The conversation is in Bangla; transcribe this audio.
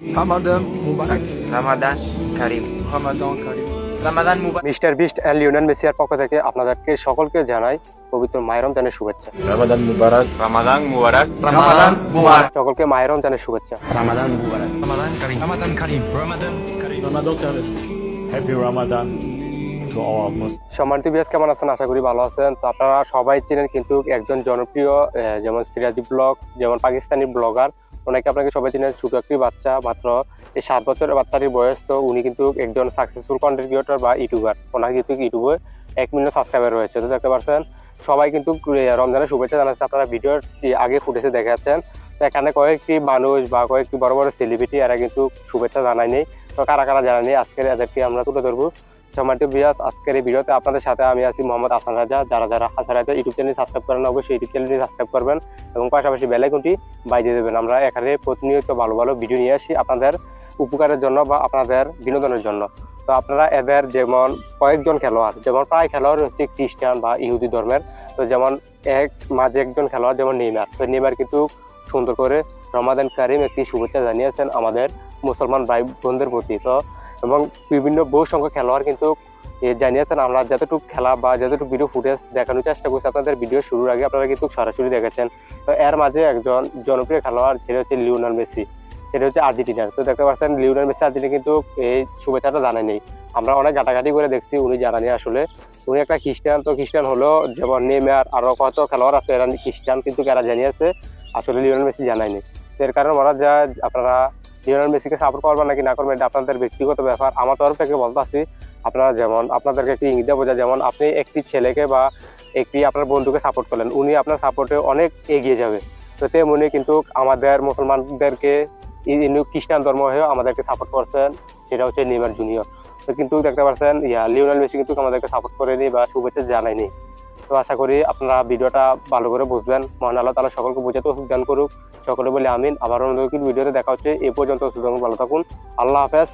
Ramadan Mubarak. Ramadan Karim. Ramadan Karim. Ramadan Mubarak. Mister Beast and Lionel Messier পক্ষ থেকে আপনাদেরকে সকলকে জানাই পবিত্র মায়ের রমজানের শুভেচ্ছা Ramadan Mubarak. Ramadan Mubarak. Ramadan Mubarak. সকলকে মায়ের রমজানের শুভেচ্ছা Ramadan Mubarak. Ramadan Karim. Ramadan Karim. Ramadan Karim. Ramadan Karim. Happy Ramadan to all Muslims. সম্মানিত বিয়াস কেমন আছেন আশা করি ভালো আছেন তো আপনারা সবাই চিনেন কিন্তু একজন জনপ্রিয় যেমন সিরাজি ব্লগ যেমন পাকিস্তানি ব্লগার ওনাকে আপনাকে সবাই চিনেন ছোট একটি বাচ্চা, মাত্র এই সাত বছরের বাচ্চাটির বয়স, তো উনি কিন্তু একজন সাকসেসফুল কন্টেন্ট ক্রিয়েটর বা ইউটিউবার ওনার কিন্তু ইউটিউবে এক মিলিয়ন সাবস্ক্রাইবার রয়েছে, তো দেখতে পাচ্ছেন, সবাই কিন্তু রমজানের শুভেচ্ছা জানাচ্ছে। আপনারা ভিডিওর আগে ফুটেজে দেখে যাচ্ছেন তো এখানে কয়েকটি মানুষ বা কয়েকটি বড় বড় সেলিব্রিটি এরা কিন্তু শুভেচ্ছা জানায়নি। তো কারা কারা জানায়নি, আজকের এদেরকে আমরা তুলে ধরবো। সম্মানিত বিয়াস আজকের এই ভিডিওতে আপনাদের সাথে আমি আছি মোহাম্মদ আসান রাজা। যারা যারা হাসান রাজা ইউটিউব চ্যানেল সাবস্ক্রাইব করেন, অবশ্যই ইউটিউব চ্যানেলটি সাবস্ক্রাইব করবেন এবং পাশাপাশি বেলাইকনটি বাজিয়ে দেবেন। আমরা এখানে প্রতিনিয়ত ভালো ভালো ভিডিও নিয়ে আসি আপনাদের উপকারের জন্য বা আপনাদের বিনোদনের জন্য। তো আপনারা এদের যেমন কয়েকজন খেলোয়াড়, যেমন প্রায় খেলোয়াড় হচ্ছে খ্রিস্টান বা ইহুদি ধর্মের, তো যেমন এক, মাঝে একজন খেলোয়াড় যেমন নেইমার, তো নেইমার কিন্তু সুন্দর করে রমাদান কারিম একটি শুভেচ্ছা জানিয়েছেন আমাদের মুসলমান ভাই বোনদের প্রতি। তো এবং বিভিন্ন বহু সংখ্যক খেলোয়াড় কিন্তু জানিয়েছেন আমরা যতটুকু খেলা বা যতটুকু ভিডিও ফুটেজ দেখানোর চেষ্টা করছি, আপনাদের ভিডিও শুরুর আগে আপনারা কিন্তু সরাসরি দেখেছেন। তো এর মাঝে একজন জনপ্রিয় খেলোয়াড়, সেটা হচ্ছে লিওনাল মেসি, সেটা হচ্ছে আর্জেন্টিনার। তো দেখতে পাচ্ছেন, লিওনাল মেসি আর্জেন্টিনা কিন্তু এই শুভেচ্ছাটা জানায়নি আমরা অনেক ঘাটাঘাটি করে দেখছি উনি জানানি আসলে। উনি একটা খ্রিস্টান, তো খ্রিস্টান হলো যেমন নেমার আরও কত খেলোয়াড় আছে এরা খ্রিস্টান কিন্তু এরা জানিয়েছে, আসলে লিওনাল মেসি জানায়নি তো এর কারণে বলা যায়, আপনারা লিওনাল মেসিকে সাপোর্ট করবেন নাকি না করবেন, এটা আপনাদের ব্যক্তিগত ব্যাপার। আমার তরফ থেকে বলতে আছি আপনারা যেমন আপনাদেরকে একটি ইঙ্গিত বোঝা যেমন আপনি একটি ছেলেকে বা একটি আপনার বন্ধুকে সাপোর্ট করলেন, উনি আপনার সাপোর্টে অনেক এগিয়ে যাবে। তো তেমনি কিন্তু আমাদের মুসলমানদেরকে খ্রিস্টান ধর্ম হয়েও আমাদেরকে সাপোর্ট করছেন, সেটা হচ্ছে নেইমার জুনিয়র তো কিন্তু দেখতে পাচ্ছেন ইয়া, লিওনাল মেসি কিন্তু আমাদেরকে সাপোর্ট করেনি বা শুভেচ্ছা জানায়নি। তো আশা করি আপনারা ভিডিওটা ভালো করে বুঝবেন। মহান আল্লাহ তালা সকলকে বোঝাতে ওষুধ দান করুক। সকলে বলে আমিন। আবার অন্য ভিডিওতে দেখা হচ্ছে। এ পর্যন্ত ভালো থাকুন। আল্লাহ হাফেজ।